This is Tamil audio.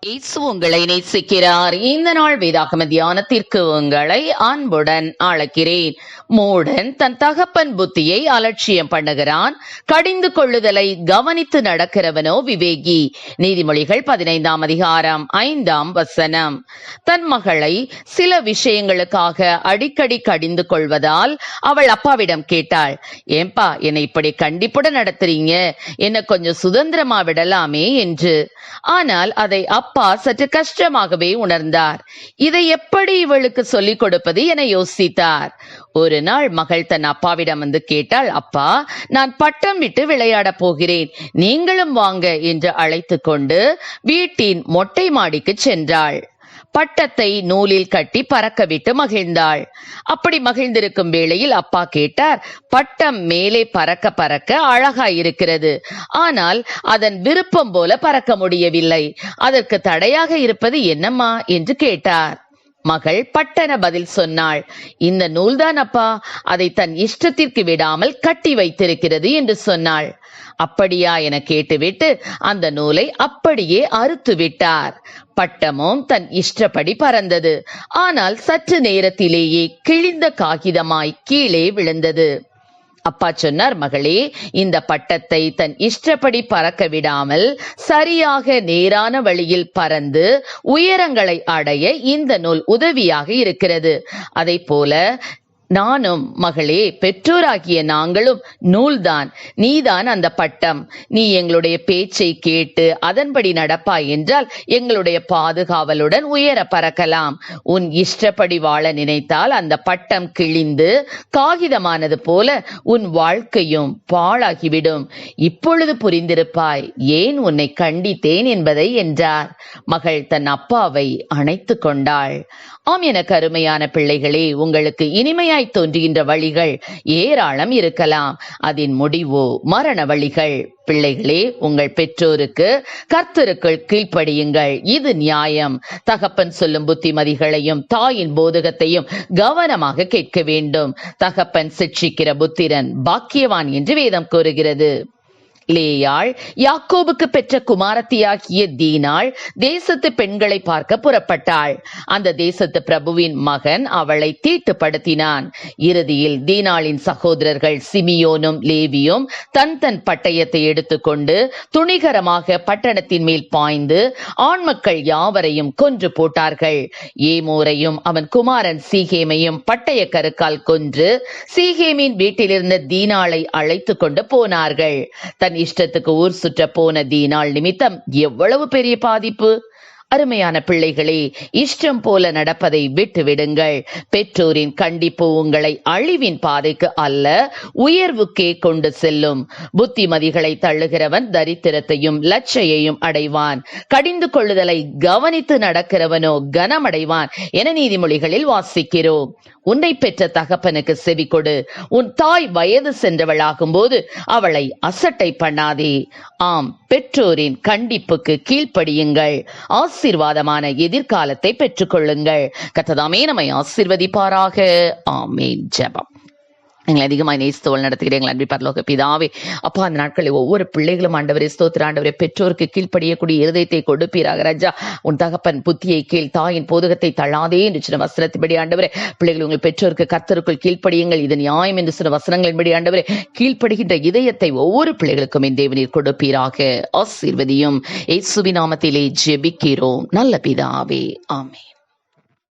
இயேசு உங்களை நேசிக்கிறார். இந்த நாள் வேதாகம தியானத்திற்கு உங்களை அன்புடன் அழைக்கிறேன். மூடன் தன் தகப்பன் புத்தியை அலட்சியம் பண்ணுகிறான். கடிந்து கொள்ளுதலை கவனித்து நடக்கிறவனோ விவேகி. நீதிமொழிகள் பதினைந்தாம் அதிகாரம் ஐந்தாம் வசனம். தன் மகளை சில விஷயங்களுக்காக அடிக்கடி கடிந்து கொள்வதால் அவள் அப்பாவிடம் கேட்டாள் ஏன்பா என்னை இப்படி கண்டிப்புடன் நடத்துறீங்க? என்ன கொஞ்சம் சுதந்திரமா விடலாமே? என்று. ஆனால் அதை அப்பா சற்று கஷ்டமாகவே உணர்ந்தார். இதை எப்படி இவளுக்கு சொல்லிக் கொடுப்பது என யோசித்தார். ஒரு நாள் மகள் தன் அப்பாவிடம் வந்து கேட்டாள் அப்பா நான் பட்டம் விட்டு விளையாடப் போகிறேன். நீங்களும் வாங்க என்று அழைத்து கொண்டு வீட்டின் மொட்டை மாடிக்கு சென்றாள். பட்டத்தை நூலில் கட்டி பறக்கவிட்டு மகிழ்ந்தாள். அப்படி மகிழ்ந்திருக்கும் வேளையில் அப்பா கேட்டார் பட்டம் மேலே பறக்க பறக்க அழகா இருக்கிறது. ஆனால் அதன் விருப்பம் போல பறக்க முடியவில்லை. அதற்கு தடையாக இருப்பது என்னம்மா? என்று கேட்டார். மகள் பட்டன பதில் சொன்னாள். இந்த நூல்தான் அப்பா அதை தன் இஷ்டத்திற்கு விடாமல் கட்டி வைத்திருக்கிறது என்று சொன்னாள். அப்படியா? என கேட்டுவிட்டு அந்த நூலை அப்படியே அறுத்து விட்டார் பட்டமும் தன் இஷ்டப்படி பறந்தது. ஆனால் சற்று நேரத்திலேயே கிழிந்த காகிதமாய் கீழே விழுந்தது. அப்பா சொன்னார் மகளே இந்த பட்டத்தை தன் இஷ்டப்படி பறக்க விடாமல் சரியாக நேரான வழியில் பறந்து உயரங்களை அடைய இந்த நூல் உதவியாக இருக்கிறது. அதை போல நானும் மகளே பெற்றோராகிய நாங்களும் நூல்தான் நீதான் அந்த பட்டம். நீ எங்களுடைய பேச்சை கேட்டு அதன்படி நடப்பாய் என்றால் எங்களுடைய பாதுகாவலுடன் உயர பறக்கலாம். உன் இஷ்டப்படி வாழ நினைத்தால் அந்த பட்டம் கிழிந்து காகிதமானது போல உன் வாழ்க்கையும் பாழாகிவிடும். இப்பொழுது புரிந்திருப்பாய் ஏன் உன்னை கண்டித்தேன் என்பதை என்றார். மகள் தன் அப்பாவை அணைத்து கொண்டாள். ஆம் என கருமையான பிள்ளைகளே உங்களுக்கு இனிமையான இனிமையாய் தோன்றுகின்ற வழிகள் ஏராளம் இருக்கலாம். அதன் முடிவு மரண வழிகள். பிள்ளைகளே உங்கள் பெற்றோருக்கு கர்த்தருக்குள் கீழ்ப்படியுங்கள். இது நியாயம். தகப்பன் சொல்லும் புத்திமதிகளையும் தாயின் போதகத்தையும் கவனமாக கேட்க வேண்டும். தகப்பன் சிக்ஷிக்கிற புத்திரன் பாக்கியவான் என்று வேதம் கூறுகிறது. லேயாள் யாக்கோபுக்கு பெற்ற குமாரத்தியாகிய தீனாள் தேசத்து பெண்களை பார்க்க புறப்பட்டாள். அந்த தேசத்து பிரபுவின் மகன் அவளை தீட்டுப்படுத்தினான். இறுதியில் தீனாளின் சகோதரர்கள் சிமியோனும் லேவியும் தன் தன் பட்டயத்தை எடுத்துக்கொண்டு துணிகரமாக பட்டணத்தின் மேல் பாய்ந்து ஆண் மக்கள் யாவரையும் கொன்று போட்டார்கள். ஏமோரையும் அவன் குமாரன் சீகேமையும் பட்டய கருக்கால் கொன்று சீகேமின் வீட்டிலிருந்த தீனாளை அழைத்து கொண்டு போனார்கள். தன் தன் இஷ்டத்துக்கு ஊர் சுற்ற போன தீனாள் நிமித்தம் எவ்வளவு பெரிய பாதிப்பு? அருமையான பிள்ளைகளே இஷ்டம் போல நடப்பதை விட்டு விடுங்கள் பெற்றோரின் கண்டிப்பு உங்களை அழிவின் பாதைக்கு அல்ல உயர்வுக்கே கொண்டு செல்லும். புத்திமதிகளை தள்ளுகிறவன் தரித்திரத்தையும் லட்சையையும் அடைவான். கடிந்து கொள்ளுதலை கவனித்து நடக்கிறவனோ கனமடைவான் என நீதிமொழிகளில் வாசிக்கிறோம். உன்னை பெற்ற தகப்பனுக்கு செவி கொடு. உன் தாய் வயது சென்றவளாகும் போது அவளை அசட்டை பண்ணாதே. ஆம் பெற்றோரின் கண்டிப்புக்கு கீழ்ப்படியுங்கள். ஆசீர்வாதமான எதிர்காலத்தை பெற்றுக்கொள்ளுங்கள். கத்ததாமே நம்மை ஆசீர்வதிப்பாராக. ஆமேன். ஜெபம். எங்களை அதிகமாக நேசித்தவள் நடத்துகிறேன் எங்கள் அன்பி பரலோக பிதாவே. அப்பா அந்த நாட்களில் ஒவ்வொரு பிள்ளைகளும் ஆண்டவரே ஸ்தோத்திர ஆண்டவரே பெற்றோருக்கு கீழ்ப்படியக்கூடிய இருதயத்தை கொடுப்பீராக ராஜா. உன் தகப்பன் புத்தியை கீழ் தாயின் போதகத்தை தள்ளாதே என்று சின்ன வசனத்தின்படி ஆண்டவரே பிள்ளைகள் உங்கள் பெற்றோருக்கு கர்த்தருக்குள் கீழ்ப்படியுங்கள். இது நியாயம் என்று சில வசனங்களின்படி ஆண்டவரே கீழ்ப்படுகின்ற இதயத்தை ஒவ்வொரு பிள்ளைகளுக்கும் என் தேவநீர் கொடுப்பீராக. ஆசீர்வதியும். ஏசுவி நாமத்திலே ஜெபிக்கிறோம். நல்ல பிதாவே. ஆமே